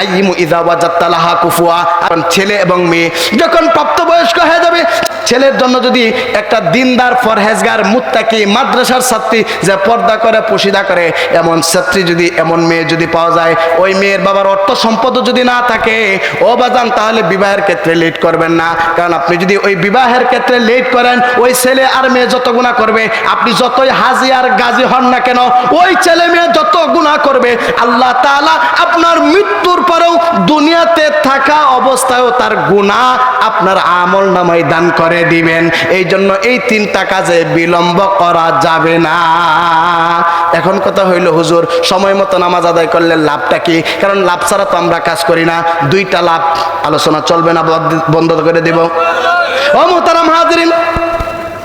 আইমু ছেলে এবং মেয়ে, যখন প্রাপ্তবয়স্ক হয়ে যাবে, ছেলের জন্য যদি একটা দিনদার ফরহেজগার মুত্তাকি, মাদ্রাসার ছাত্রী যে পর্দা করে করে, এমন ছাত্রী যদি, এমন মেয়ে যদি পাওয়া যায়, ওই মেয়ের বাবার অর্থ সম্পদও যদি না থাকে, ও বাজান, তাহলে বিবাহের ক্ষেত্রে লেট করবেন না। কারণ আপনি যদি ওই বিবাহের ক্ষেত্রে লেট করেন, ওই ছেলে আর মেয়ে যত গুণা করবে, আপনি যতই হাজি আর গাজী হন না কেন, ওই ছেলে মেয়ে যত গুণা করবে, আল্লাহ তাআলা আপনার মৃত্যুর পরেও দুনিয়াতে থাকা অবস্থায়ও তার গুণা আপনার আমল নামাই দান করে দিবেন। এই জন্য এই তিনটা কাজে বিলম্ব করা যাবে না। এখন কথা হইল, হুজুর, সময় মতো নামাজ আদায় করলে লাভটা কি? কারণ লাভ ছাড়া তো আমরা কাজ করি না। দুইটা লাভ, আলোচনা চলবে না বন্ধ করে দিব। ও মোহতারাম হাজরিন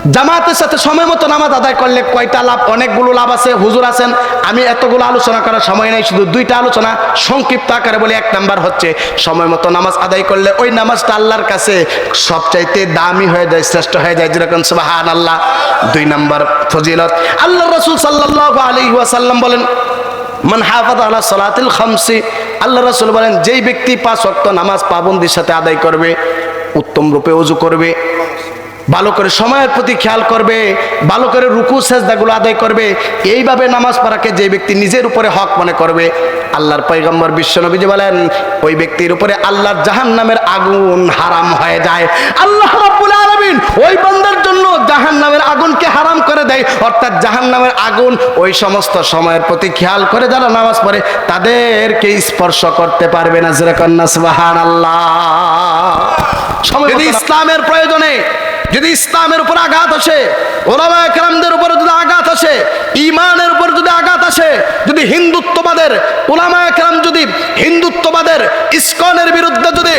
জামাতের সাথে সময় মতো নামাজ আদায় করলে কয়টা লাভ? অনেকগুলো লাভ আছে। হুজুর আছেন। আমি এতগুলো আলোচনা করার সময় নেই, শুধু দুইটা আলোচনা। সংক্ষিপ্ত আকারে বলে, এক নাম্বার হচ্ছে সময় মতো নামাজ আদায় করলে ওই নামাজটা আল্লাহর কাছে সবচাইতে দামি হয়ে যায়, শ্রেষ্ঠ হয়ে যায়। যেরকম সুবাহান আল্লাহ দুই নাম্বার ফজিলত। আল্লাহ রসুল সাল্লাহ আলী ওয়াসাল্লাম বলেন, মান হাফাজ আলা সালাতিল খামসি। আল্লাহ রসুল বলেন, যেই ব্যক্তি পাঁচ ওয়াক্ত নামাজ পাবন্দির সাথে আদায় করবে, উত্তম রূপে অজু করবে ভালো করে সময়ের প্রতি খেয়াল করবে ভালো করে রুকু সেজদাগুলো আদায় করবে। এইভাবে নামাজ পড়াকে যে ব্যক্তি নিজের উপরে হক মনে করবে আল্লাহর পয়গম্বর বিশ্বনবীজি বলেন ওই ব্যক্তির উপরে আল্লাহর জাহান্নামের আগুন হারাম হয়ে যায়। আল্লাহ রাব্বুল আলামিন ওই বান্দার জন্য জাহান্নামের আগুনকে হারাম করে দেয়। অর্থাৎ জাহান্নামের আগুন ওই সমস্ত সময়ের প্রতি খেয়াল করে যারা নামাজ পড়ে তাদেরকে স্পর্শ করতে পারবে না। যেরকম সুবহানাল্লাহ। যদি ইসলামের প্রয়োজনে যদি ইসলামের উপর আঘাত আসে ওলামা একরামদের উপরে যদি আঘাত আসে ইমানের উপর যদি আঘাত আসে, যদি হিন্দুত্ববাদের ওলামা একরাম যদি হিন্দুত্ববাদের, ইস্কনের বিরুদ্ধে যদি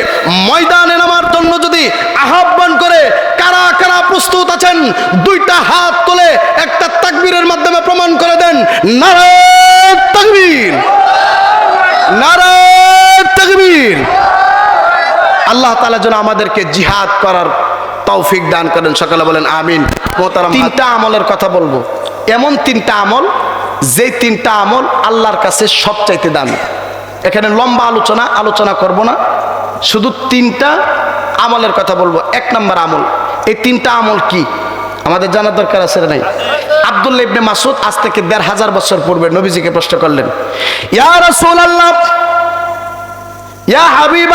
ময়দানে নামার জন্য যদি আহ্বান করে, কারা কারা প্রস্তুত আছেন, দুইটা হাত তুলে একটা তাকবীরের মাধ্যমে প্রমাণ করে দেন, নারায়ণ তাকবীর। নারায়ণ আল্লাহ তালা যেন আমাদেরকে জিহাদ করার তৌফিক দান করেন। সকালে বলেন আমিন। তিনটা আমলের কথা বলব। এমন তিনটা আমল যে তিনটা আমল আল্লাহর কাছে সবচাইতে দামি। এখানে লম্বা আলোচনা আলোচনা করব না। শুধু তিনটা আমলের কথা বলব। এক নম্বর আমল, এই তিনটা আমল কি? আমাদের জানার দরকার আছে নাই? আব্দুল্লাহ ইবনে মাসুদ আজ থেকে দেড় হাজার বছর পূর্বে নবীজিকে প্রশ্ন করলেন, ইয়া রাসূলুল্লাহ, ইয়া হাবিব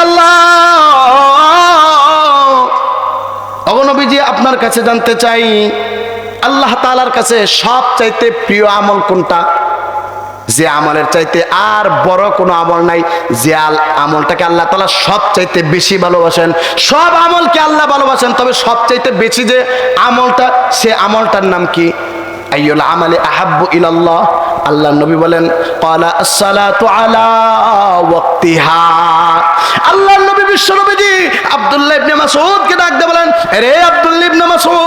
অগনবীজি আপনার কাছে জানতে চাই, আল্লাহ তালার কাছে সব চাইতে প্রিয় আমল কোনটা? যে আমলের চাইতে আর বড় কোনো আমল নাই, যে আমলটাকে আল্লাহ তালা সব চাইতে বেশি ভালোবাসেন। সব আমলকে আল্লাহ ভালোবাসেন, তবে সব চাইতে বেশি যে আমলটা, সে আমলটার নাম কি? আহাব্বু ইলাল্লাহ। বলেন আব্দুল্লাহ বলেন রে আব্দুল্লাহ ইবনে মাসউদ,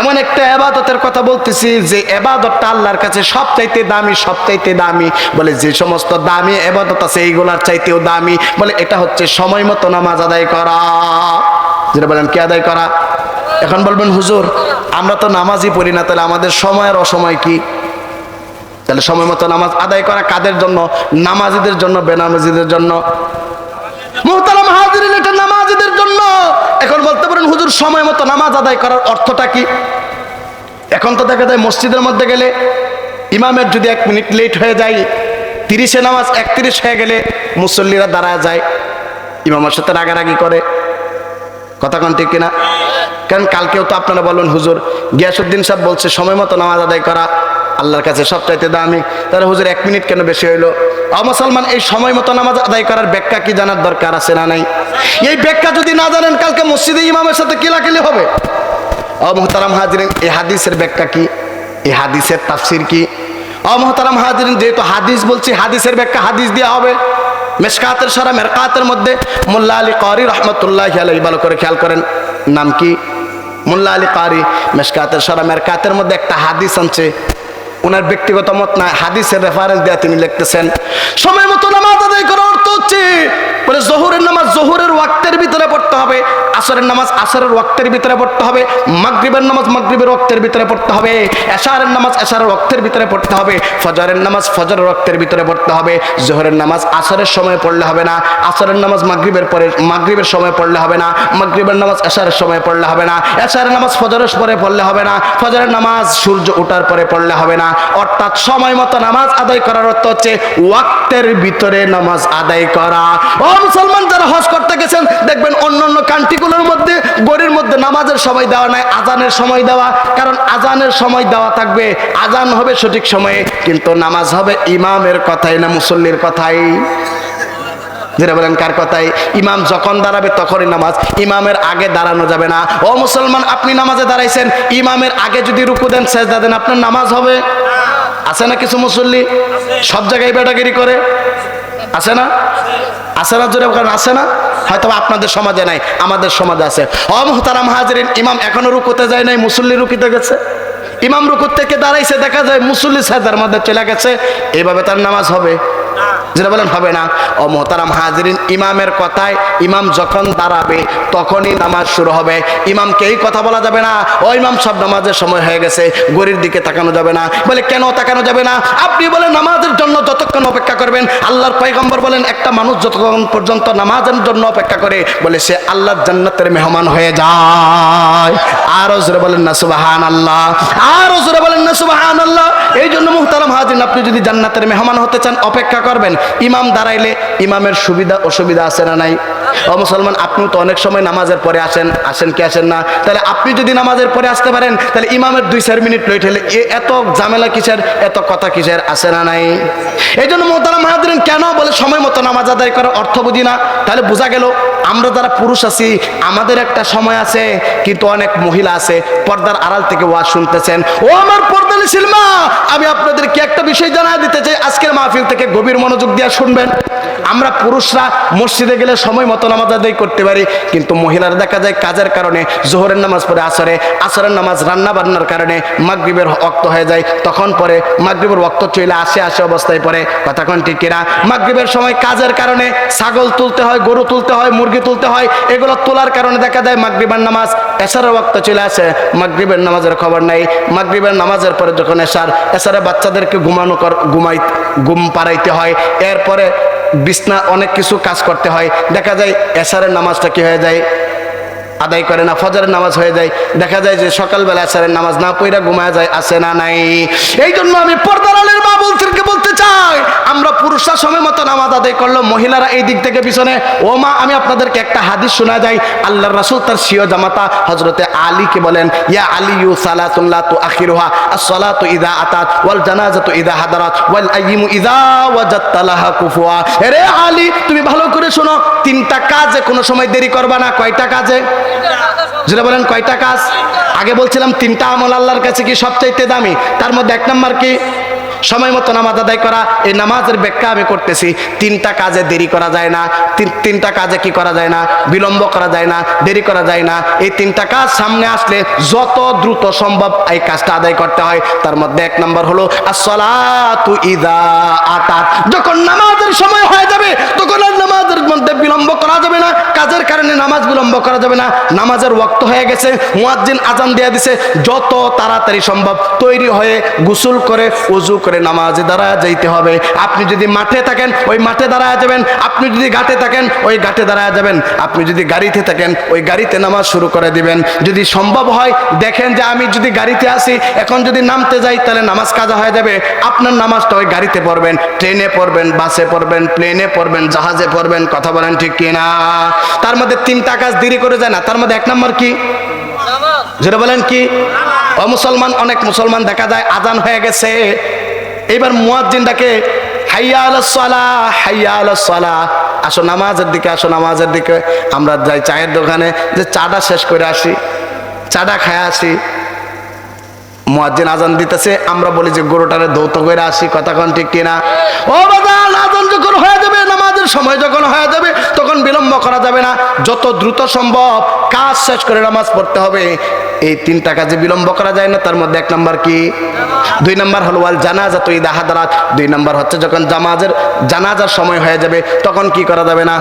এমন একটা এবাদতের কথা বলতেছি যে এবাদতটা আল্লাহর কাছে সবচাইতে দামি সবচাইতে দামি। বলে, যে সমস্ত দামি এবাদত আছে, এইগুলার চাইতেও দামি। বলে, এটা হচ্ছে সময় মতো নামাজ আদায় করা। যেটা বলেন, কে আদায় করা? এখন বলবেন, হুজুর, আমরা তো নামাজই পড়ি না, তাহলে আমাদের সময়ের অসময় কি? তাহলে সময় মতো নামাজ আদায় করা কাদের জন্য? নামাজিদের জন্য, বেনামাজিদের জন্য। মোহতারাম হাজিরিন এটা নামাজিদের জন্য। এখন বলতে পারেন, হুজুর, সময় মতো নামাজ আদায় করার অর্থটা কি? এখন তো দেখা যায়, মসজিদের মধ্যে গেলে ইমামের যদি এক মিনিট লেট হয়ে যায়, তিরিশে নামাজ একত্রিশ হয়ে গেলে মুসল্লিরা দাঁড়ায় যায়, ইমামের সাথে রাগারাগি করে। কথা কোন ঠিক কিনা? কারণ কালকেও তো আপনারা বলবেন, হুজুর গিয়াসুদ্দিন সাহেব বলছে সময় মতো নামাজ আদায় করা আল্লাহর কাছে সবচাইতে দামি। তাহলে হুজুর, এক মিনিট কেন বেশি হইল? মুসলমান, এই সময় মতো নামাজ আদায় করার ব্যাখ্যা কি জানার দরকার আছে না নাই? এই ব্যাখ্যা যদি না জানেন, কালকে মসজিদে ইমামের সাথে কিলাকিলি হবে। অমহতারাম হাজিরিন, এই হাদিসের ব্যাখ্যা কি? এই হাদিসের তাফসির কি? অমহতারাম হাজিরিন, যেহেতু হাদিস বলছি, হাদিসের ব্যাখ্যা হাদিস দেওয়া হবে। মেশকাতের সারা মেরকাতের মধ্যে মোল্লা আলী কারি রহমতুল্লাহ আলাই ভালো করে খেয়াল করেন। নাম কি? মোল্লা আলী কারি মেশকাতের সারা মেরকাতের মধ্যে একটা হাদিস আনছে। ওনার ব্যক্তিগত মত না, হাদিসের রেফারেন্স দেওয়া তিনি লিখতেছেন, সময় মতো নামাজ আদায় করার অর্থ হচ্ছে বলে জহুরের নামাজ জহুরের ওয়াক্তের ভিতরে পড়তে হবে। আসরের নামাজ আসরের ওয়াক্তের ভিতরে পড়তে হবে। মাগরিবের নামাজ মাগরিবের ওয়াক্তের ভিতরে পড়তে হবে। এশারের নামাজ এশারের ওয়াক্তের ভিতরে পড়তে হবে। ফজরের নামাজ ফজরের ওয়াক্তের ভিতরে পড়তে হবে। জোহরের নামাজ আসরের সময় পড়লে হবে না। আসরের নামাজ মাগরিবের পরে মাগরিবের সময় পড়লে হবে না। মাগরিবের নামাজ এশারের সময় পড়লে হবে না। এশারের নামাজ ফজরের পরে পড়লে হবে না। ফজরের নামাজ সূর্য ওঠার পরে পড়লে হবে না। অর্থাৎ সময় মতো নামাজ আদায় করার অর্থ হচ্ছে ওয়াক্তের ভিতরে নামাজ আদায় করা। ও মুসলমান যারা হজ করতে গেছেন, দেখবেন অন্য অন্য কান্ট্রিগুলোর মধ্যে গড়ির মধ্যে নামাজের সময় দেওয়া নাই, আজানের সময় দেওয়া, কারণ আজানের সময় দেওয়া থাকবে। আজান হবে সঠিক সময়ে, কিন্তু নামাজ হবে ইমামের কথাই না মুসল্লির কথাই? যেটা বলেন, কার কথাই? ইমাম যখন দাঁড়াবে তখনই নামাজ, ইমামের আগে দাঁড়ানো যাবে না। ও মুসলমান, আপনি নামাজে দাঁড়াইছেন, ইমামের আগে যদি রুকু দেন, সেজদা দেন, আপনার নামাজ হবে? আছে না কিছু মুসল্লি? সব জায়গায় বেটাগিরি করে? আছে না? আছে না, জোরে কারণ আছে না? হয়তো আপনাদের সমাজে নাই, আমাদের সমাজে আছে। অমহতারাম হাজরিন, ইমাম এখনও রুকুতে যায় নাই, মুসল্লি রুকিতে গেছে। ইমাম রুকুর থেকে দাঁড়াইছে, দেখা যায় মুসল্লি সাজার মধ্যে চলে গেছে। এইভাবে তার নামাজ হবে। যেটা বলেন, হবে না। ও মোহতারাম হাজরিন, ইমামের কথায় ইমাম যখন দাঁড়াবে, তখনই নামাজ শুরু হবে। ইমামকে এই কথা বলা যাবে না, ও ইমাম সব নামাজের সময় হয়ে গেছে গরির দিকে তাকানো যাবে না। বলে, কেন তাকানো যাবে না? আপনি বলে নামাজের জন্য যতক্ষণ অপেক্ষা করবেন, আল্লাহর পয়গম্বর বলেন, একটা মানুষ যতক্ষণ পর্যন্ত নামাজের জন্য অপেক্ষা করে, বলে সে আল্লাহর জান্নাতের মেহমান হয়ে যায়। আরও জোরে বলেন না সুবাহান আল্লাহ আরও জোরে বলেন না সুবাহান আল্লাহ এই জন্য মুহতারাম হাজিন আপনি যদি জান্নাতের মেহমান হতে চান, অপেক্ষা করবেন। ইমাম দাঁড়াইলে ইমামের সুবিধা অসুবিধা আছে না নাই? ও মুসলমান, আপনি তো অনেক সময় নামাজের পরে আসেন আসেন কি আসেন না? তাহলে আপনি যদি নামাজের পরে আসতে পারেন, তাহলে ইমামের দুই চার মিনিট লেট হলে এত ঝামেলা কিসের, এত কথা কিসের আছে না নাই। এই জন্য মোহতারাম হাজিন কেন বলে সময় মতো নামাজ আদায় করার অর্থ বুঝি না? তাহলে বোঝা গেল, আমরা যারা পুরুষ আছি, আমাদের একটা সময় আছে, কিন্তু অনেক মহিলা আছে, পর্দার আড়াল থেকে ওয়াজ শুনতেছেন। ও আমার পর্দালি সিলমা আমি আপনাদেরকে একটা বিষয় জানা দিতে চাই, আজকের মাহফিল থেকে গভীর মনোযোগ দিয়ে শুনবেন। আমরা পুরুষরা মসজিদে গেলে সময় মতো নামাজ আদায় করতে পারি, কিন্তু মহিলারা দেখা যায় কাজের কারণে, জোহরের নামাজ পড়ে আসরে, আসরের নামাজ রান্না বান্নার কারণে মাগরিবের অক্ত হয়ে যায়, তখন পরে মাগরিবের অক্ত চলে আসে আসে অবস্থায় পরে কথা কোন ঠিক কিনা? মাগরিবের সময় কাজের কারণে ছাগল তুলতে হয়, গরু তুলতে হয়, মুরগি তুলতে হয়, এগুলো তোলার কারণে দেখা যায় মাগরিবের নামাজ এসারের ওয়াক্ত চলে আসে, মাগরিবের নামাজের খবর নাই। মাগরিবের নামাজের পরে যখন এসার এসারে বাচ্চাদেরকে ঘুমানো ঘুমাই ঘুম পাড়াইতে হয়, এরপরে বিছনা অনেক কিছু কাজ করতে হয়। দেখা যায় এসারের নামাজটা কি হয়ে যায়? আদায় করে না, ফজরের নামাজ হয়ে যায়। দেখা যায় যে সকালবেলা এসারের নামাজ না পইরা ঘুমায় যায়, আসে না, নাই। এই জন্য আমি পর্দার আলের মা বলতে বলতে চাই, আমরা পুরুষরা সময় মতো নামাজ আদায় করল, মহিলারা এই দিক থেকে পিছনে। ও মা, আমি আপনাদেরকে একটা হাদিস শোনা যাই আল্লাহর রাসূল তার সিও জামাতা হজরতে আলীকে বলেন, ইয়া আলী ইউ সালাতুল্লাহ তু আখিরুহা as-salatu ইদা আতাত, ওয়াল জানাজাতু ইদা হাদারাত, ওয়াল আইয়িমু ইদা ওয়াজাদতা লাহা কুফুয়া। রে আলী, তুমি ভালো করে শোনো, তিনটা কাজে কোনো সময় দেরি করবা না, কয়টা কাজে? যেটা বলেন, কয়টা কাজ? আগে বলছিলাম তিনটা আমল আল্লাহর কাছে কি সবচাইতে দামি? তার মধ্যে এক নম্বর কি? সময় মতো নামাজ আদায় করা। এই নামাজের ব্যাখ্যা আমি করতেছি। তিনটা কাজে দেরি করা যায় না। তিনটা কাজে কি করা যায় না? বিলম্ব করা যায় না, দেরি করা যায় না। এই তিনটা কাজ সামনে আসলে যত দ্রুত সম্ভব এই কাজটা আদায় করতে হয়। তার মধ্যে এক নম্বর হলো, আসসালাতু ইদা আতাত। যখন নামাজের সময় হয়ে যাবে, তখন আর নামাজের মধ্যে বিলম্ব করা যাবে না, কাজের কারণে নামাজ বিলম্ব করা যাবে না। নামাজের ওয়াক্ত হয়ে গেছে, মুয়াজ্জিন আজান দিয়ে দিছে, যত তাড়াতাড়ি সম্ভব তৈরি হয়ে গোসল করে, উজু করে নামাজে দাঁড়ায় যাইতে হবে। আপনি যদি মাঠে থাকেন, ওই মাঠে দাঁড়ায় যাবেন। আপনি যদি ঘাটে থাকেন, ওই ঘাটে দাঁড়ায় যাবেন। আপনি যদি গাড়িতে থাকেন, ওই গাড়িতে নামাজ শুরু করে দিবেন। যদি সম্ভব হয়, দেখেন যে আমি যদি গাড়িতে আসি, এখন যদি নামতে যাই, তাহলে নামাজ কাজা হয়ে যাবে। আপনার নামাজটা ওই গাড়িতে পড়বেন, ট্রেনে পড়বেন, বাসে পড়বেন, প্লেনে পড়বেন, জাহাজে পড়বেন, কথা বলেন ঠিক কিনা? তার মধ্যে তিনটা কাজ দেরি করে যায় না। তার মধ্যে এক নম্বর কি? যেটা বলেন কি? মুসলমান, অনেক মুসলমান দেখা যায় আজান হয়ে গেছে। এইবার হাইয়া আলাস সালা, হাইয়া সালা, আসো নামাজের দিকে, আসো নামাজের দিকে। আমরা যাই চায়ের দোকানে, যে চাটা শেষ করে আসি, চাটা খায় আসি। মুয়াজ্জিন আজান দিতেছে, আমরা বলি যে, গরুটারে দৌত করে আসি, কথা কোন ঠিক কিনা? ও বাজান, আজান যখন হয়ে যাবে নামাজের সময় যখন হয়ে যাবে, তখন বিলম্ব করা যাবে না। যত দ্রুত সম্ভব কাজ শেষ করে নামাজ পড়তে হবে। এই তিনটা কাজে বিলম্ব করা যায় না, তার মধ্যে এক নম্বর কি? দুই নাম্বার হলো জানাজা তো ইদা হাদারাত। দুই নাম্বার হচ্ছে যখন জামাজের জানাজার সময় হয়ে যাবে, তখন কি করা যাবে না?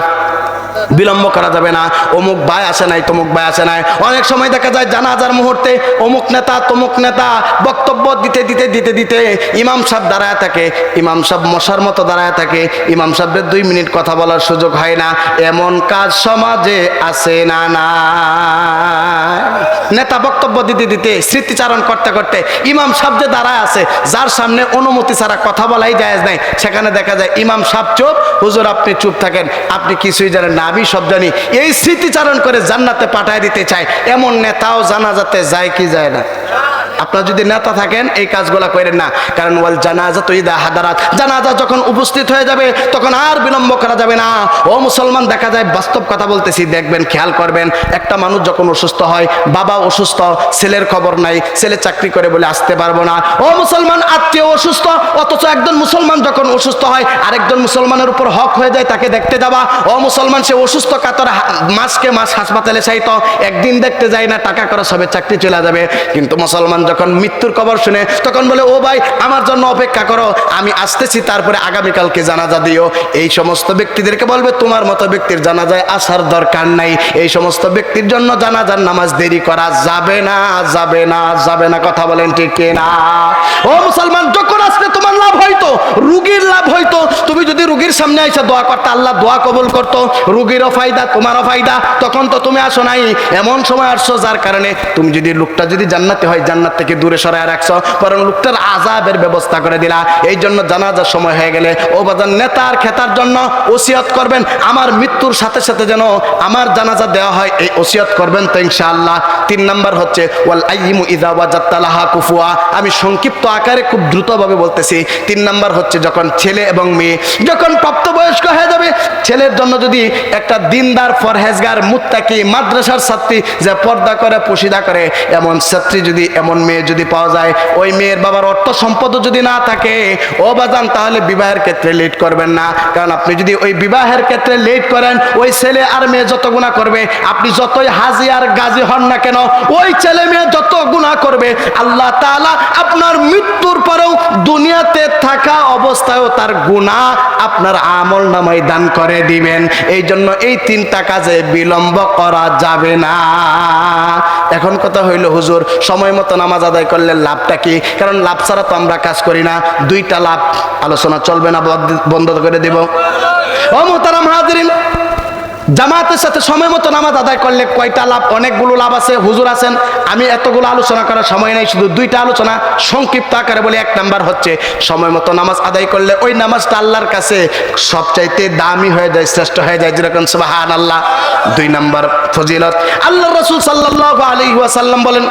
বিলম্ব করা যাবে না। অমুক ভাই আসে নাই, তমুক ভাই আসে নাই। অনেক সময় দেখা যায় জানাজার মুহূর্তে অমুক নেতা, তমুক নেতা বক্তব্য দিতে দিতে দিতে দিতে ইমাম সাহেব দাঁড়ায় থাকে। ইমাম সাহেব মশার মতো দাঁড়ায় থাকে। ইমাম সাহেবের দুই মিনিট কথা বলার সুযোগ হয় না। এমন কাজ সমাজে আসে না না নেতা বক্তব্য দিতে দিতে, স্মৃতিচারণ করতে করতে ইমাম সাহেব যে দাঁড়ায় আছে, যার সামনে অনুমতি ছাড়া কথা বলাই যায় নাই। সেখানে দেখা যায় ইমাম সাহেব চুপ, হুজুর আপনি চুপ থাকেন, আপনি কিছুই জানেন না, আমি সব জানি। এই স্মৃতিচারণ করে জান্নাতে পাঠায় দিতে চায়, এমন নেতাও জানা যাতে যায় কি যায় না। আপনার যদি নেতা থাকেন, এই কাজগুলা করেন না। কারণ ওয়াল জানাজা তো ইদা হাদারাত। জানাজা যখন উপস্থিত হয়ে যাবে, তখন আর বিলম্ব করা যাবে না। ও মুসলমান, দেখা যায় বাস্তব কথা বলতেছি, দেখবেন, খেয়াল করবেন, একটা মানুষ যখন অসুস্থ হয়, বাবা অসুস্থ, ছেলের খবর নাই, ছেলে চাকরি করে বলে আসতে পারব না। ও মুসলমান, আত্মীয় অসুস্থ, অথচ একজন মুসলমান যখন অসুস্থ হয়, আরেকজন মুসলমানের উপর হক হয়ে যায়, তাকে দেখতে যাওয়া ও মুসলমান, সে অসুস্থ, কাতর মাসকে মাস হাসপাতালে চাইতো একদিন দেখতে যায় না, টাকা খরচ হবে, চাকরি চলে যাবে। কিন্তু মুসলমান যখন মৃত্যুর খবর শুনে তখন বলে, ও ভাই, আমার জন্য অপেক্ষা করো, আমি আসতেছি, তারপরে আগামীকালকে জানাজা দিও। এই সমস্ত ব্যক্তিদেরকে বলবে, তোমার মতো ব্যক্তির জানাজায় আসার দরকার নাই। এই সমস্ত ব্যক্তির জন্য জানাজার নামাজ দেরি করা যাবে না যাবে না যাবে না। কথা বলেন ঠিক না ও মুসলমান, যখন আসলে তোমার লাভ হইতো রুগীর লাভ হইতো তুমি যদি রুগীর সামনে এসে দোয়া করতে, আল্লাহ দোয়া কবুল করতো। রুগীরও ফায়দা, তোমারও ফায়দা। তখন তো তুমি আসো নাই। এমন সময় আসছো যার কারণে তুমি যদি, লোকটা যদি জান্নাতে হয়, জান্নাত থেকে দূরে সরায় রাখছো, বরং লোকটার আজাবের ব্যবস্থা করে দিলা। এই জন্য জানাজার সময় হয়ে গেলে ও বাজার নেতার খেতার জন্য ওসিয়ত করবেন। আমার মৃত্যুর সাথে সাথে যেন আমার জানাজা দেওয়া হয়, এই ওসিয়ত করবেন তো ইনশাআল্লাহ। তিন নাম্বার হচ্ছে, ওয়াল আইমু ইদা ওয়াজাত্তালাহা কুফুয়া। আমি সংক্ষিপ্ত আকারে খুব দ্রুতভাবে বলতেছি। তিন নাম্বার হচ্ছে, যখন ছেলে এবং মেয়ে, যখন প্রাপ্তবয়স্ক ছেলের জন্য যদি একটা দিনদার ফরহেজগার মুত্তাকি, মাদ্রাসার ছাত্রী যে পর্দা করে, পুশিদা করে, এমন ছাত্রী যদি, এমন মেয়ে যদি পাওয়া যায়, ওই মেয়ের বাবার অর্থ সম্পদও যদি না থাকে, ও বাজান, তাহলে বিবাহের ক্ষেত্রে লেট করবেন না। কারণ আপনি যদি ওই বিবাহের ক্ষেত্রে লেট করেন, ওই ছেলে আর মেয়ে যত গুণা করবে, আপনি যতই হাজি আর গাজী হন না কেন, ওই ছেলে মেয়ে যত গুণা করবে, আল্লাহ তাআলা আপনার মৃত্যুর পরেও দুনিয়াতে থাকা অবস্থায়ও তার গুণা আপনার আমল নামাই দান করে। দিবেন। এই জন্য এই তিনটা কাজে বিলম্ব করা যাবে না। এখন কথা হইল, হুজুর, সময় মতো নামাজ আদায় করলে লাভটা কি? কারণ লাভ ছাড়া তো আমরা কাজ করি না। দুইটা লাভ, আলোচনা চলবে না বন্ধ করে দেব। ও মোহতারাম হাজরিন জামাতের সাথে সময় মতো নামাজ আদায় করলে কয়টা লাভ? অনেকগুলো লাভ আছে, হুজুর আছেন। আমি এতগুলো আলোচনা করার সময় নেই, শুধু দুইটা আলোচনা। সংক্ষিপ্ত আকারে বলে, এক নাম্বার হচ্ছে সময় মতো নামাজ আদায় করলে ওই নামাজটা আল্লাহর কাছে সবচাইতে দামি হয়ে যায়, শ্রেষ্ঠ হয়ে যায়। যেরকম সুবাহান আল্লাহ দুই নাম্বার ফজিলত। আল্লাহ রসুল সাল্লাহ আলী ওয়াসাল্লাম বলেন,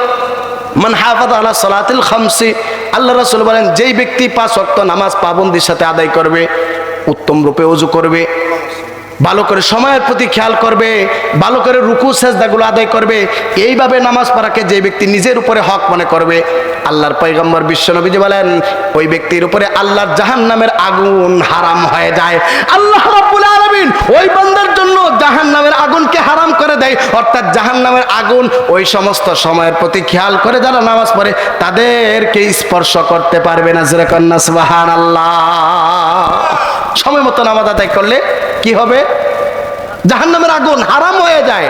মান হাফাজ আলা সালাতিল খামসি আল্লাহ রাসূল বলেন, যেই ব্যক্তি পাঁচ ওয়াক্ত নামাজ পাবন্দির সাথে আদায় করবে, উত্তম রূপে ওযু করবে ভালো করে সময়ের প্রতি খেয়াল করবে, ভালো করে রুকু, সেজদাগুলো আদায় করবে। এইভাবে নামাজ পড়াকে যে ব্যক্তি নিজের উপরে হক মনে করবে, আল্লাহর পয়গম্বর বিশ্বনবীজি বলেন, ওই ব্যক্তির উপরে আল্লাহর জাহান্নামের আগুন হারাম হয়ে যায়। আল্লাহ রাব্বুল ওই বান্দার জন্য জাহান্নামের আগুনকে হারাম করে দেয়। অর্থাৎ জাহান্নামের আগুন ওই সমস্ত সময়ের প্রতি খেয়াল করে যারা নামাজ পড়ে, তাদেরকে স্পর্শ করতে পারবে না। যেরকম সুবহানাল্লাহ। সময় মতো নামাজ আদায় করলে কি হবে? জাহান্নামের আগুন হারাম হয়ে যায়।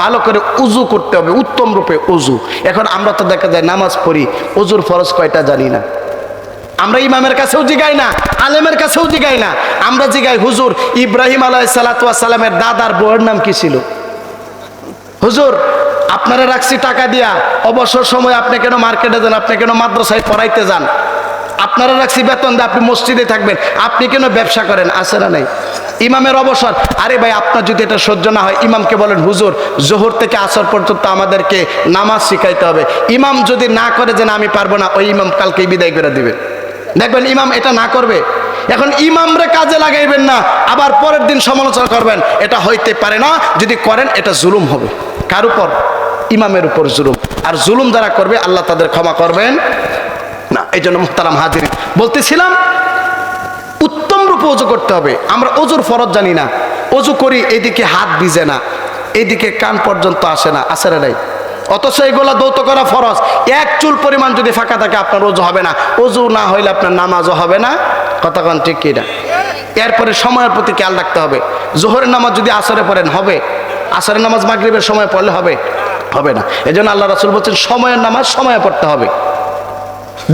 ভালো করে উজু করতে হবে, উত্তম রূপে উজু। এখন আমরা তো দেখা যায় নামাজ পড়ি, উজুর ফরজ কয়টা জানি না। আমরা ইমামের কাছেও জিগাই না, আলেমের কাছেও জিগাই না। আমরা জিগাই, হুজুর, ইব্রাহিম আলাই সালাতামের দাদার বউয়ের নাম কি ছিল? হুজুর, আপনারা রাখছি টাকা দিয়া, অবসর সময় আপনি কেন মার্কেটে যান, আপনি কেন মাদ্রাসায় পড়াইতে যান? আপনারা রাখছি বেতন আপনি মসজিদে থাকবেন। আপনি কেন ব্যবসা করেন? আছে না নাই? ইমামের অবসর। আরে ভাই, আপনার যদি এটা সহ্য না হয়, ইমামকে বলেন, হুজুর, জোহর থেকে আসর পর্যন্ত আমাদেরকে নামাজ শিখাইতে হবে। ইমাম যদি না করে যে, না, আমি পারব না, ওই ইমাম কালকেই বিদায় করে দিবে। দেখবেন, ইমাম এটা না করবে। এখন ইমামরে কাজে লাগাইবেন না, আবার পরের দিন সমালোচনা করবেন, এটা হইতে পারে না, যদি করেন, এটা জুলুম হবে। কার উপর? ইমামের উপর জুলুম। আর জুলুম যারা করবে, আল্লাহ তাদের ক্ষমা করবেন। না এই জন্য মুহতারাম হাজির। বলতেছিলাম, উত্তম রূপে অজু করতে হবে। আমরা অজুর ফরজ জানি না। অজু করি, এদিকে হাত ভিজে না। এদিকে কান পর্যন্ত আসে না আসে না নাই। অথচ এগুলা দৌত করা ফরজ। এক চুল পরিমাণ যদি ফাঁকা থাকে, আপনার অজু হবে না। অজু না হইলে আপনার নামাজও হবে না। কতক্ষণ ঠিক কিনা? এরপরে সময়ের প্রতি খেয়াল রাখতে হবে। জোহরের নামাজ যদি আসরে পড়েন, হবে। আসরের নামাজ মাগরিবের সময় পড়লে হবে। হবে না। এই জন্য আল্লাহ রাসুল বলছেন, সময়ের নামাজ সময়ে পড়তে হবে।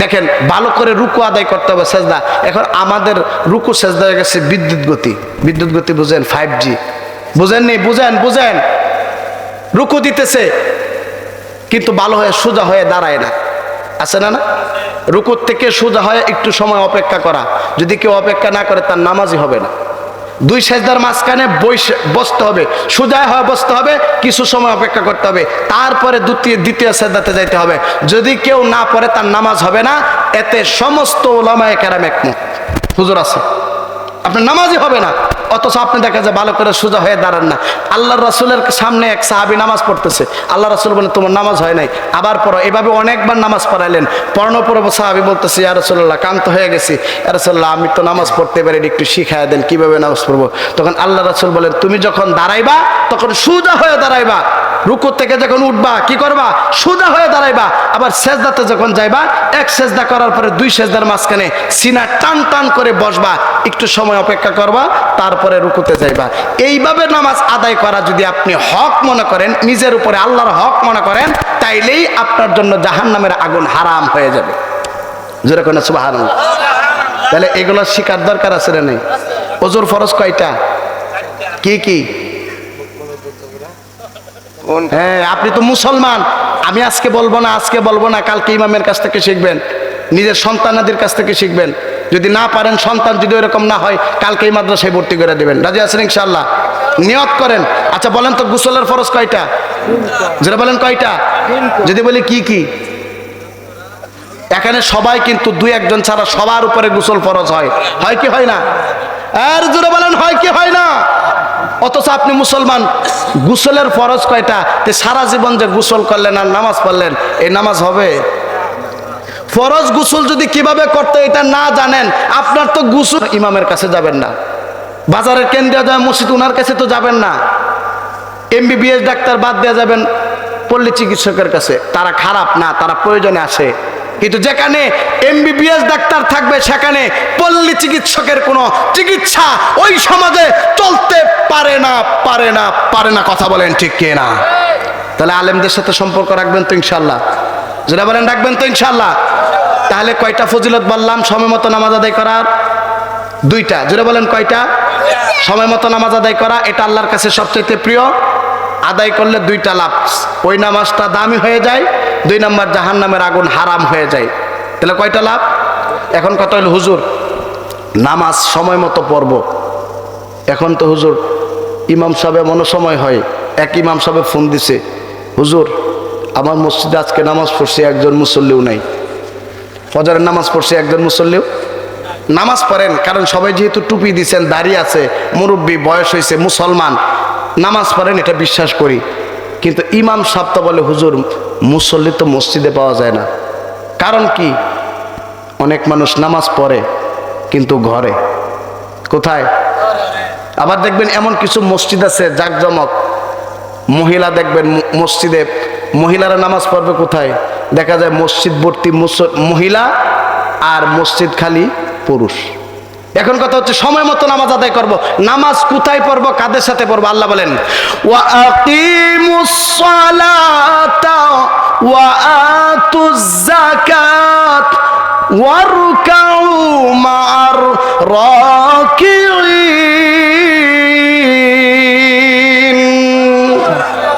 দেখেন, ভালো করে রুকু আদায় করতে হবে, সেজদা। এখন আমাদের রুকু, সেজদা হয়ে গেছে বিদ্যুৎ গতি। বিদ্যুৎ গতি বুঝেন ফাইভ জি বুঝেননি বুঝেন বুঝেন। রুকু দিতেছে, কিন্তু ভালো হয়ে সোজা হয়ে দাঁড়ায় না। আছে না না? রুকুর থেকে সোজা হয়ে একটু সময় অপেক্ষা করা। যদি কেউ অপেক্ষা না করে, তার নামাজই হবে না। দুই সেজদার মাঝখানে বসতে হবে। সোজা হয়ে বসতে হবে, কিছু সময় অপেক্ষা করতে হবে। তারপরে দ্বিতীয় দ্বিতীয় সেজদাতে যাইতে হবে। যদি কেউ না পড়ে, তার নামাজ হবে না। এতে সমস্ত ওলামায় কেরাম একমত। হুজুর আছে। আপনার নামাজই হবে না। অথচ আপনি দেখা যায় ভালো করে সোজা হয়ে দাঁড়ান না। আল্লাহ রসুলের সামনে এক সাহাবি নামাজ পড়তেছে। আল্লাহ রসুল বলে, তোমার নামাজ হয় নাই। আবার পড়ো এভাবে অনেকবার নামাজ পড়াইলেন। পর্ণপূর্ব সাহাবি বলতেছে, ইয়া রসুল্লাহ কান্ত হয়ে গেছি। ইয়া আমি তো নামাজ পড়তে পারি একটু শিখাই দেন, কীভাবে নামাজ পড়ব? তখন আল্লাহ রসুল বলেন, তুমি যখন দাঁড়াইবা, তখন সোজা হয়ে দাঁড়াইবা। রুকু থেকে যখন উঠবা, কি করবা? সোজা হয়ে দাঁড়াইবা। আবার সেজদাতে যখন যাইবা, এক সেজদা করার পরে দুই সেজদার মাঝখানে সিনা টান টান করে বসবা। একটু সময় অপেক্ষা করবা, তারপরে রুকুতে যাইবা। এইভাবে নামাজ আদায় করা যদি আপনি হক মনে করেন, নিজের উপরে আল্লাহর হক মনে করেন, তাইলেই আপনার জন্য জাহান্নামের আগুন হারাম হয়ে যাবে। জোরে কোন সুবাহ তাহলে এগুলো শিকার দরকার আছে না নেই? ওজোর ফরজ কয়টা? কি কি? হ্যাঁ আপনি তো মুসলমান। আমি আজকে বলব না, আজকে বলব না, কালকে ইমামের কাছ থেকে শিখবেন, নিজের সন্তানাদের কাছ থেকে শিখবেন। যদি না পারেন, সন্তান যদি এরকম না হয় কালকে এই মাদ্রাসায় ভর্তি করে দেবেন। রাজি আছেন ইনশাল্লাহ নিয়ত করেন। আচ্ছা বলেন তো, গুসলের ফরজ কয়টা? যেটা বলেন কয়টা? যদি বলি কি কি? এখানে সবাই কিন্তু দুই একজন ছাড়া সবার উপরে গোসল ফরজ হয়। হয় কি হয় না? আর জোরে বলেন, হয় কি হয় না? অথচ আপনি মুসলমান, গুসলের ফরজ কয়টা? তে সারা জীবন যে গুসল করলেন আর নামাজ পড়লেন এই নামাজ হবে? ফরজ গুসল যদি কীভাবে করতে এটা না জানেন, আপনার তো গোসল ইমামের কাছে যাবেন না। বাজারের কেন্দ্রীয় জমা মসজিদ ওনার কাছে তো যাবেন না। এমবিবিএস ডাক্তার বাদ দেওয়া যাবেন পল্লী চিকিৎসকের কাছে। তারা খারাপ না, তারা প্রয়োজনে আসে। কিন্তু যেখানে এমবিবিএস ডাক্তার থাকবে, সেখানে পল্লী চিকিৎসকের কোনো চিকিৎসা ওই সমাজে চলতে পারে না পারে না পারে না, কথা বলেন ঠিক কে না? তাহলে আলেমদের সাথে সম্পর্ক রাখবেন তো ইনশাল্লাহ যেটা বলেন রাখবেন তো ইনশাল্লাহ তাহলে কয়টা ফজিলত বললাম? সময় মতো নামাজ আদায় করার? দুইটা। জোরে বলেন কয়টা? সময় মতো নামাজ আদায় করা, এটা আল্লাহর কাছে সবচেয়ে প্রিয়। আদায় করলে দুইটা লাভ। ওই নামাজটা দামি হয়ে যায় দুই নাম্বার জাহান নামের আগুন হারাম হয়ে যায়। তাহলে কয়টা লাভ? এখন কত হইল হুজুর, নামাজ সময় মতো পড়ব। এখন তো হুজুর, ইমাম সাহেব এমনও সময় হয়, এক ইমাম সাহেব ফোন দিছে, হুজুর, আমার মসজিদে আজকে নামাজ পড়ছে, একজন মুসল্লিও নাই। ফজরের নামাজ পড়ছে, একজন মুসল্লিও? নামাজ পড়েন, কারণ সবাই যেহেতু টুপি দিছেন দাঁড়িয়ে আছে, মুরব্বী বয়স হয়েছে, মুসলমান, নামাজ পড়েন, এটা বিশ্বাস করি। কিন্তু ইমাম সাহেব তো বলে, হুজুর, মুসল্লি তো মসজিদে পাওয়া যায় না। কারণ কি? অনেক মানুষ নামাজ পড়ে, কিন্তু ঘরে। কোথায়? আবার দেখবেন এমন কিছু মসজিদ আছে, জাকজমক। মহিলা দেখবেন মসজিদে, মহিলারা নামাজ পড়বে কোথায়? দেখা যায় মসজিদ ভর্তি মহিলা আর মসজিদ খালি পুরুষ। এখন কথা হচ্ছে, সময় মতো নামাজ আদায় করব। নামাজ কোথায় পড়ব, কাদের সাথে পড়ব? আল্লাহ বলেন, ওয়া আকিমুস সালাতা ওয়া আতুজ যাকাত ওয়ারকাউ মা'আর রাকিঈন।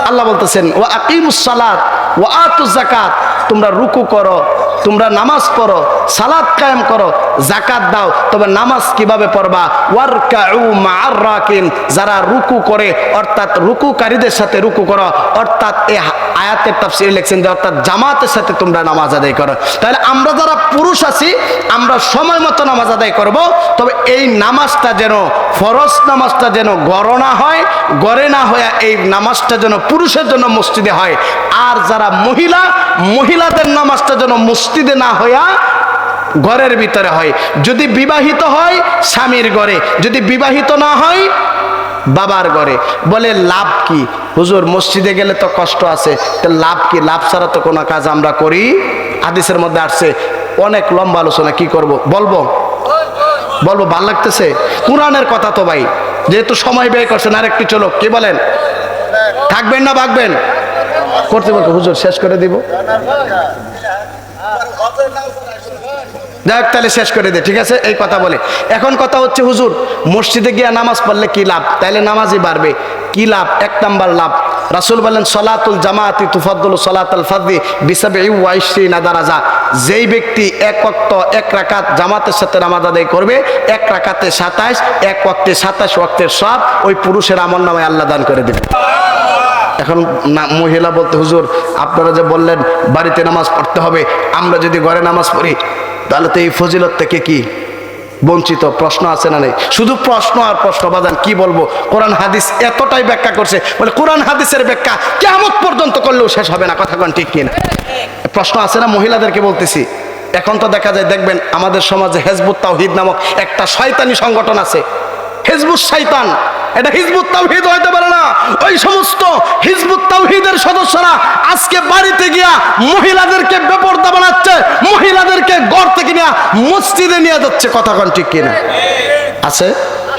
আল্লাহ বলতেছেন ও আকিমুস সালাত ও আতু জাকাত তোমরা রুকু করো, তোমরা নামাজ পড়ো সালাদ কায়েম করো জাকাত দাও, তবে নামাজ কীভাবে পড়বা? রাকিন যারা রুকু করে, অর্থাৎ রুকুকারীদের সাথে রুকু করো, অর্থাৎ হা- আয়াতের তাফসীর লিখছেন যে, অর্থাৎ জামাতের সাথে তোমরা নামাজ আদায় করো। তাহলে আমরা যারা পুরুষ আছি, আমরা সময় মতো নামাজ আদায় করব, তবে এই নামাজটা যেন, ফরজ নামাজটা যেন গড়না হয়, গড়ে না হয়ে এই নামাজটা যেন পুরুষের জন্য মসজিদে হয়। আর যারা মহিলা মহিলা মহিলাদের নামাজটা যেন মসজিদে না হইয়া ঘরের ভিতরে হয়। যদি বিবাহিত হয়, স্বামীর ঘরে। যদি বিবাহিত না হয়, বাবার ঘরে। বলে, লাভ কি? হুজুর, মসজিদে গেলে তো কষ্ট আছে। তো লাভ কি? লাভ ছাড়া তো কোনো কাজ আমরা করি। হাদিসের মধ্যে আসছে, অনেক লম্বা আলোচনা, কি করব? বলব? বলব, ভালো লাগতেছে? কোরআনের কথা তো ভাই, যেহেতু সময় ব্যয় করছেন আর একটু চলো কি বলেন? থাকবেন না, ভাগবেন? কর্তৃপক্ষ হুজুর শেষ করে দিব। হোক তাহলে শেষ করে দে, ঠিক আছে? এই কথা বলে। এখন কথা হচ্ছে হুজুর, মসজিদে গিয়ে নামাজ পড়লে কি লাভ? তাইলে নামাজই বাড়বে। কি লাভ? এক নাম্বার লাভ। রাসুল বলেন, সলাতুল জামাতি তুফাদ্দুল সলাতুল ফাদ্দি বিসাবে নাদারাজা যেই ব্যক্তি এক ওয়াক্ত এক রাকাত জামাতের সাথে নামাজ আদায় করবে, এক রাকাতে সাতাশ এক ওয়াক্তে সাতাশ ওয়াক্তের সব ওই পুরুষের আমল নামায় আল্লাহ দান করে দেবে। এখন মহিলা বলতে, হুজুর, আপনারা যে বললেন বাড়িতে নামাজ পড়তে হবে, আমরা যদি ঘরে নামাজ পড়ি, তাহলে তো এই ফজিলত থেকে কি বঞ্চিত? প্রশ্ন আছে না নেই? শুধু প্রশ্ন আর প্রশ্ন বাদান কি বলব? কোরআন হাদিস এতটাই ব্যাখ্যা করছে, বলে কোরআন হাদিসের ব্যাখ্যা কেমন পর্যন্ত করলেও শেষ হবে না, কথা ঠিক কিনা? প্রশ্ন আছে না, মহিলাদেরকে বলতেছি, এখন তো দেখা যায়, দেখবেন আমাদের সমাজে হেজবুত তাওহিদ নামক একটা শয়তানি সংগঠন আছে। হিজবুত শৈতান এটা হিজবুত তাওহিদ হইতে পারে না, ওই সমস্ত তাওহিদের সদস্যরা আজকে বাড়িতে গিয়া মহিলাদেরকে বেপর্দা বানাচ্ছে, মহিলাদেরকে ঘর থেকে নিয়ে মসজিদে নিয়ে যাচ্ছে। কথা ঠিক কিনা? আছে?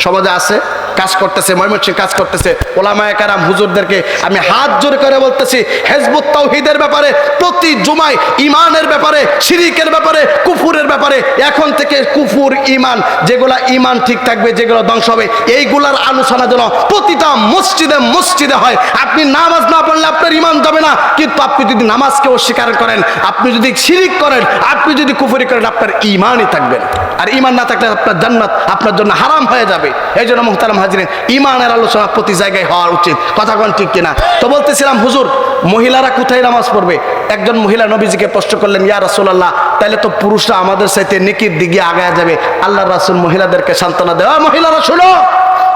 সমাজে আছে? কাজ করতেছে ময়মনসিং কাজ করতেছে। ওলামায় কারাম, হুজুরদেরকে আমি হাত জোর করে বলতেছি, হেজবুত তাওহিদের ব্যাপারে, প্রতি জুমায় ইমানের ব্যাপারে, শিরিকের ব্যাপারে, কুফুরের ব্যাপারে, এখন থেকে কুফুর ইমান যেগুলা ইমান ঠিক থাকবে, যেগুলো ধ্বংস হবে, এইগুলার আলোচনা যেন প্রতিটা মসজিদে মসজিদে হয়। আপনি নামাজ না পড়লে আপনার ইমান যাবে না, কিন্তু আপনি যদি নামাজকে অস্বীকার করেন, আপনি যদি শিরিক করেন, আপনি যদি কুফুরি করেন, আপনার ইমানই থাকবে না। আর ইমান না থাকলে আপনার জান্নাত আপনার জন্য হারাম হয়ে যাবে। এই জন্য মোহতারাম হাজিরেন ইমানের আলোচনা প্রতি জায়গায় হওয়া উচিত। কথা কোন ঠিক কিনা? তো বলতেছিলাম, হুজুর, মহিলারা কোথায় নামাজ পড়বে? একজন মহিলা নবীজিকে প্রশ্ন করলেন, ইয়া রাসূলুল্লাহ তাহলে তো পুরুষরা আমাদের সাথে নেকির দিকে আগায় যাবে। আল্লাহ রাসুল মহিলাদেরকে সান্ত্বনা দেওয়া মহিলারা শুনো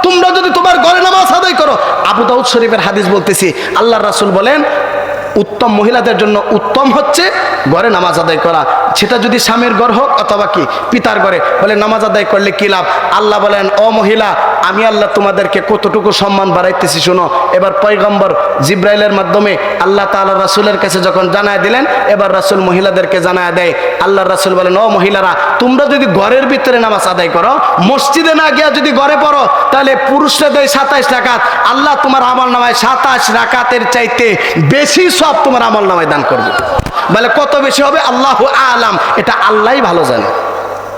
তোমরা যদি তোমার ঘরে নামাজ আদায় করো। আবু দাউদ শরীফের হাদিস বলতেছি আল্লাহ রাসুল বলেন উত্তম মহিলাদের জন্য উত্তম হচ্ছে ঘরে নামাজ আদায় করা। সেটা যদি স্বামীর ঘর হোক অথবা কি পিতার ঘরে, বলে নামাজ আদায় করলে কি লাভ? আল্লাহ বলেন, ও মহিলা, আমি আল্লাহ তোমাদেরকে কতটুকু সম্মান বাড়াইতেছি শোনো। এবার পয়গম্বর জিব্রাইলের মাধ্যমে আল্লাহ তাআলা রাসূলের কাছে যখন জানায় দিলেন, এবার রাসূল মহিলাদেরকে জানায় দেয়। আল্লাহ রাসুল বলেন, ও মহিলারা, তোমরা যদি ঘরের ভিতরে নামাজ আদায় করো, মসজিদে না গিয়া যদি ঘরে পড়ো, তাহলে পুরুষরা দেয় সাতাইশ রাকাত। আল্লাহ তোমার আমার নামায় সাতাশ রাকাতের চাইতে বেশি সব তোমার আমল নামায় দান করবে। বলে, কত বেশি হবে? আল্লাহ আলাম। এটা আল্লাহই ভালো জানে।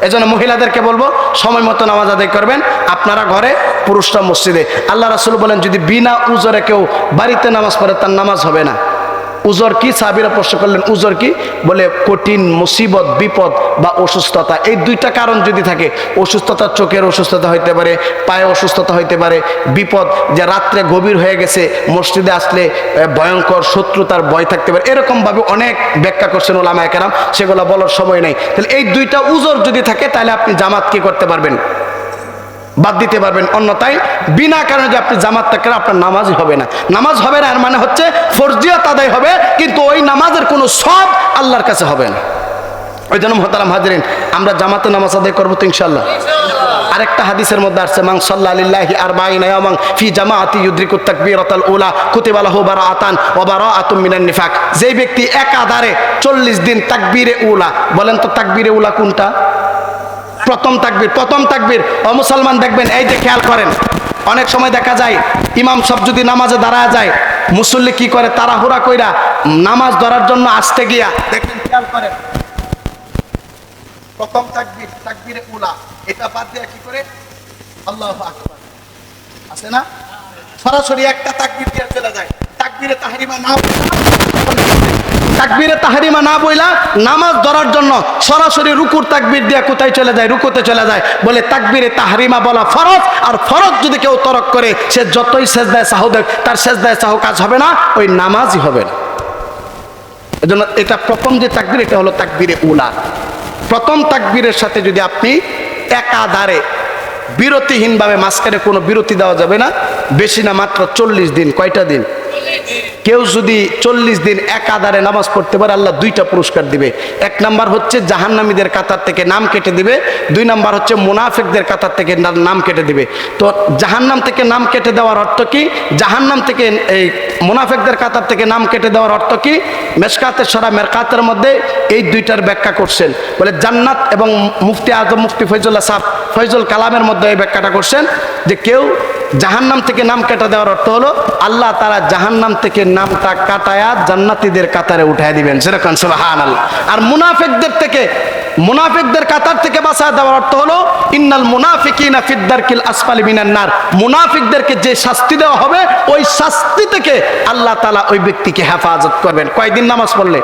এজন্য মহিলাদেরকে বলব, সময় মতো নামাজ আদায় করবেন। আপনারা ঘরে, পুরুষরা মসজিদে। আল্লাহ রাসুল বলেন, যদি বিনা উজরে কেউ বাড়িতে নামাজ পড়ে, তার নামাজ হবে না। উজর কি? সাবিরা প্রশ্ন করলেন, উজর কি? বলে, কঠিন মুসিবত, বিপদ বা অসুস্থতা। এই দুইটা কারণ যদি থাকে, অসুস্থতা চোখের অসুস্থতা হইতে পারে, পায়ে অসুস্থতা হইতে পারে, বিপদ যে রাত্রে গভীর হয়ে গেছে, মসজিদে আসলে ভয়ঙ্কর শত্রুতার ভয় থাকতে পারে। এরকমভাবে অনেক ব্যাখ্যা করছেন ওলামা একরাম সেগুলো বলার সময় নেই। তাহলে এই দুইটা উজর যদি থাকে, তাহলে আপনি জামাত কি করতে পারবেন? বাদ দিতে পারবেন। অন্যথায় বিনা কারণে যে আপনি জামাত থাকেন, আপনার নামাজই হবে না। নামাজ হবে না, এর মানে হচ্ছে ফরজিয়াত আদায় হবে, কিন্তু ওই নামাজের কোনো সব আল্লাহর কাছে হবে না। ওই জন্য মহতারাম হাজরিন, আমরা জামাতে নামাজ আদায় করব তো ইনশাল্লাহ আরেকটা হাদিসের মধ্যে আসছে মাং সাল্লাহ আলিল্লাহি আর বাইনা ইয়ামাং ফি জামাআতি ইউদ্রিকু তাকবীরাতাল উলা কুতিবা লাহু বারাআতান ওয়া বারাআতুম মিনান নিফাক। যেই ব্যক্তি একাধারে 40 দিন তাকবীরে উলা, বলেন তো তাকবীরে উলা কোনটা? প্রথম তাকবীর, প্রথম তাকবির। ও মুসলমান দেখবেন, এই যে খেয়াল করেন, অনেক সময় দেখা যায়, ইমাম সব যদি নামাজে দাঁড়ায় যায়, মুসল্লি কি করে, তাড়াহুড়া কইরা নামাজ ধরার জন্য আসতে গিয়া, দেখবেন, খেয়াল করেন। প্রথম তাকবীর, তাকবীরে উলা, এটা বাদ দিয়ে কি করে? আল্লাহু আকবার। আছে না? সরাসরি একটা তাকবির দিয়ে চলে যায়। তাহরিমা না তাকবীরে তাহরিমা না বইলা নামাজ ধরার জন্য সরাসরি রুকুর তাকবীর কোথায় চলে যায়? রুকুতে চলে যায়। বলে তাকবীরে তাহরিমা বলা আর যদি কেউ তরক করে, সে যতই তার কাজ হবে না, ওই নামাজই হবে এটা প্রথম যে তাকবীর, এটা হলো তাকবীরে উলা। প্রথম তাকবীরের সাথে যদি আপনি একাধারে বিরতিহীনভাবে মাঝখানে কোনো বিরতি দেওয়া যাবে না। বেশি না, মাত্র চল্লিশ দিন। কয়টা দিন? কেউ যদি চল্লিশ দিন এক আধারে নামাজ পড়তে পারে, আল্লাহ দুইটা পুরস্কার দিবে। এক নাম্বার হচ্ছে জাহান্নামীদের কাতার থেকে নাম কেটে দিবে। দুই নাম্বার হচ্ছে মুনাফিকদের কাতার থেকে নাম কেটে দিবে। তো জাহান্নাম থেকে নাম কেটে দেওয়ার অর্থ কি? জাহান্নাম থেকে এই মুনাফিকদের কাতার থেকে নাম কেটে দেওয়ার অর্থ কি? মেসকাতের সারা মেরকাতের মধ্যে এই দুইটার ব্যাখ্যা করছেন। বলে জান্নাত এবং মুফতি আজম, মুফতি ফৈজুল্লাহ সাহ, ফৈজুল কালামের মধ্যে এই ব্যাখ্যাটা করছেন যে কেউ জাহান্নাম থেকে নাম কেটে দেওয়ার অর্থ হলো আল্লাহ তারা জাহান্নাম থেকে নামটা কাটায়া জান্নাতীদের কাতারে উঠায় দিবেন। সেরকম সুবাহান আল্লাহ আর মুনাফিকদের থেকে, মুনাফিকদের কাতার থেকে বাঁচায় দেওয়ার অর্থ হলো, ইন্নাল মুনাফিকিনা ফিদ্দারকিল আসফালি মিনান নার। মুনাফিকদেরকে যে শাস্তি দেওয়া হবে, ওই শাস্তি থেকে আল্লাহ তালা ওই ব্যক্তিকে হেফাজত করবেন। কয়দিন নামাজ পড়লে?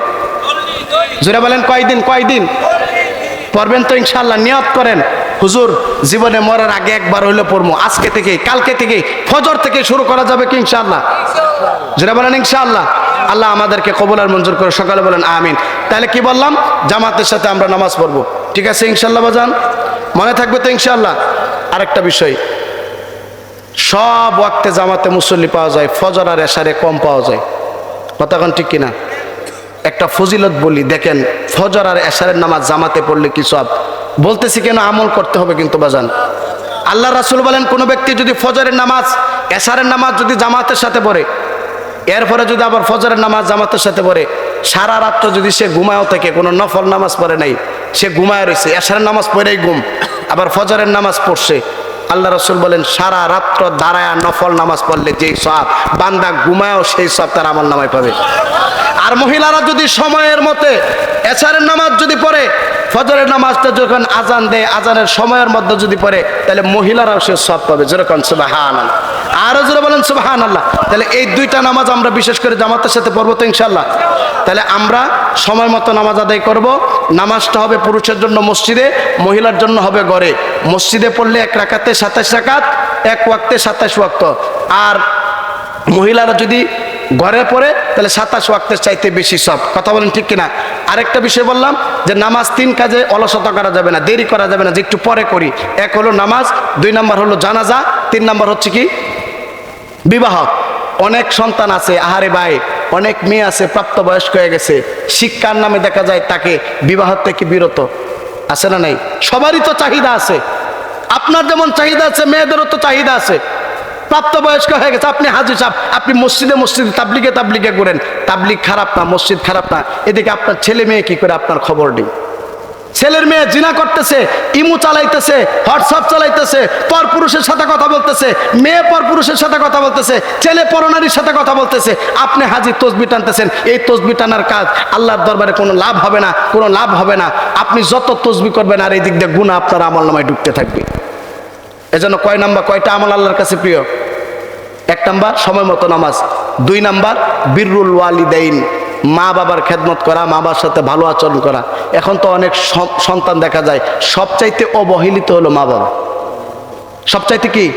জোরে বলেন, কয়দিন কয়দিন? পড়বেন তো ইনশাল্লাহ নিয়ত করেন। হুজুর, জীবনে মরার আগে একবার হইলে পড়ব আজকে থেকে কালকে থেকে ফজর থেকে শুরু করা যাবে কি ইনশাল্লাহ যেটা বলেন ইনশাআল্লাহ। আল্লাহ আমাদেরকে কবুল আর মঞ্জুর করে সকালে বলেন আমিন। তাহলে কি বললাম? জামাতের সাথে আমরা নামাজ পড়ব। ঠিক আছে ইনশাল্লাহ বাজান? মনে থাকবে তো ইনশাল্লাহ আরেকটা বিষয়। সব ওয়াক্তে জামাতে মুসল্লি পাওয়া যায়, ফজর আর এশারে কম পাওয়া যায়। কতক্ষণ ঠিক কিনা? একটা ফজিলত বলি, দেখেন, ফজর আর এশারের নামাজ জামাতে পড়লে কি সব? বলতেছি কেন আমল করতে হবে কিন্তু বাজান? আল্লাহ রাসুল বলেন, কোনো ব্যক্তি যদি ফজরের নামাজ, এশারের নামাজ যদি জামাতের সাথে পড়ে, এরপরে যদি আবার ফজরের নামাজ জামাতের সাথে পড়ে, সারা রাত্র যদি সে ঘুমায়ও থাকে, কোনো নফল নামাজ পড়ে নাই, সে ঘুমায় রয়েছে এশারের নামাজ পড়েই ঘুম, আবার ফজরের নামাজ পড়ছে আল্লাহ রসুল বলেন, সারা রাত্র দাঁড়ায় নফল নামাজ পড়লে যেই সব, বান্দা ঘুমায়ও সেই সব তার আমল নামায় পাবে আর মহিলারা যদি সময়ের মতে এছাড়ের নামাজ যদি পড়ে, ফজরের নামাজটা যখন আজান দেয়, আজানের সময়ের মধ্যে যদি পড়ে, তাহলে মহিলারাও সে সব পাবে। যেরকম সুবাহান আরও জোরে বলেন সুবাহান আল্লাহ তাহলে এই দুইটা নামাজ আমরা বিশেষ করে জামাতের সাথে পড়ব তো ইনশাল্লাহ তাহলে আমরা সময় মতো নামাজ আদায় করব। নামাজটা হবে পুরুষের জন্য মসজিদে, মহিলার জন্য হবে ঘরে। মসজিদে পড়লে এক রাকাতে সাতাশ রাকাত, এক ওয়াক্তে সাতাশ ওয়াক্ত। আর মহিলারা যদি ঘরে পড়ে, তাহলে সাতাশ ওয়াক্তের চাইতে বেশি সব। কথা বলেন ঠিক কিনা? আরেকটা বিষয় বললাম যে নামাজ তিন কাজে অলসতা করা যাবে না, দেরি করা যাবে না, যে একটু পরে করি। এক হলো নামাজ, দুই নাম্বার হলো জানাজা, তিন নাম্বার হচ্ছে কি? বিবাহ। অনেক সন্তান আছে, আহারে ভাই, অনেক মেয়ে আছে, প্রাপ্তবয়স্ক হয়ে গেছে। শিক্ষার নামে দেখা যায় তাকে বিবাহ থেকে বিরত। আছে না নাই? সবারই তো চাহিদা আছে। আপনার যেমন চাহিদা আছে, মেয়েদেরও তো চাহিদা আছে। প্রাপ্তবয়স্ক হয়ে গেছে, আপনি হাজি সাহেব, আপনি মসজিদে মসজিদে তাবলিগে তাবলিগে করেন তাবলিগ খারাপ না, মসজিদ খারাপ না। এদিকে আপনার ছেলে মেয়ে কি করে আপনার খবর নেই? ছেলের মেয়ে জিনা করতেছে, ইমু চালাইতেছে, হোয়াটসঅ্যাপ চালাইতেছে পর পুরুষের সাথে কথা বলতেছে, মেয়ে পর পুরুষের সাথে কথা বলতেছে, ছেলে পরনারীর সাথে কথা বলতেছে, আপনি হাজির তসবি টানতেছেন, এই তসবি টানার কাজ আল্লাহর দরবারে কোনো লাভ হবে না, কোনো লাভ হবে না। আপনি যত তসবি করবেন, আর এই দিক দিয়ে গুণা আপনার আমল নামায় ঢুকতে থাকবে। এজন্য কয় নাম্বার, কয়টা আমল আল্লাহর কাছে প্রিয়? এক নাম্বার, সময় মতো নামাজ। দুই নাম্বার, বিরুল ওয়ালিদাইন। মা বাবার খেদমত করা, মা বাবার সাথে ভালো আচরণ করা। এখন তো অনেক সন- সন্তান দেখা যায়, সবচাইতে অবহেলিত হলো মা বাবা। সবচাইতে কি?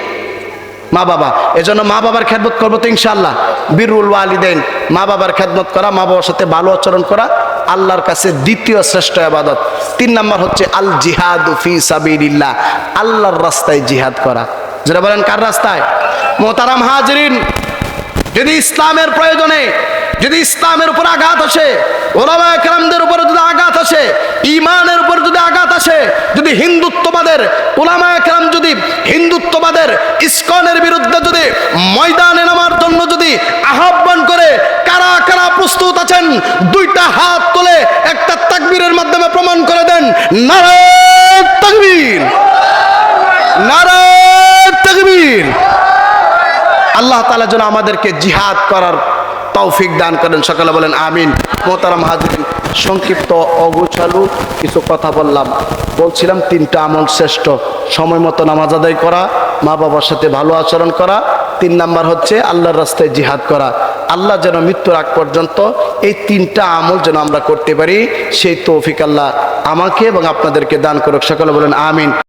মা বাবা। এজন্য মা বাবার খেদমত করব তো ইনশাল্লাহ বীরুল ওয়ালিদাইন। মা বাবার খেদমত করা, মা বাবার সাথে ভালো আচরণ করা, আল্লাহর কাছে দ্বিতীয় শ্রেষ্ঠ আবাদত। তিন নম্বর হচ্ছে আল জিহাদ ফি সাবিরিল্লাহ আল্লাহর রাস্তায় জিহাদ করা। যেটা বলেন, কার রাস্তায়? মোতারাম হাজরিন। যদি ইসলামের প্রয়োজনে যদি ইসলামের উপর আঘাত আসে ওলামা একরামদের উপরে যদি আঘাত আসে ইমানের উপর যদি আঘাত আসে, যদি হিন্দুত্ববাদের ওলামা একরাম যদি হিন্দুত্ববাদের ইস্কনের বিরুদ্ধে যদি ময়দানে নামার জন্য যদি আহ্বান করে, কারা কারা প্রস্তুত আছেন, দুইটা হাত তুলে একটা তাকবীরের মাধ্যমে প্রমাণ করে দেন, নারায়ণ তাকবীর। নারায়ণ তাকবীর। আল্লাহ তালা যেন আমাদেরকে জিহাদ করার তৌফিক দান করেন। সকালে বলেন আমিন। মোতারাম হাজির সংক্ষিপ্ত অগুছালু কিছু কথা বললাম। বলছিলাম তিনটা আমল শ্রেষ্ঠ। সময় মতো নামাজ আদায় করা, মা বাবার সাথে ভালো আচরণ করা। তিন নাম্বার হচ্ছে আল্লাহর রাস্তায় জিহাদ করা। আল্লাহ যেন মৃত্যুর আগ পর্যন্ত এই তিনটা আমল যেন আমরা করতে পারি, সেই তৌফিক আল্লাহ আমাকে এবং আপনাদেরকে দান করুক। সকালে বলেন আমিন।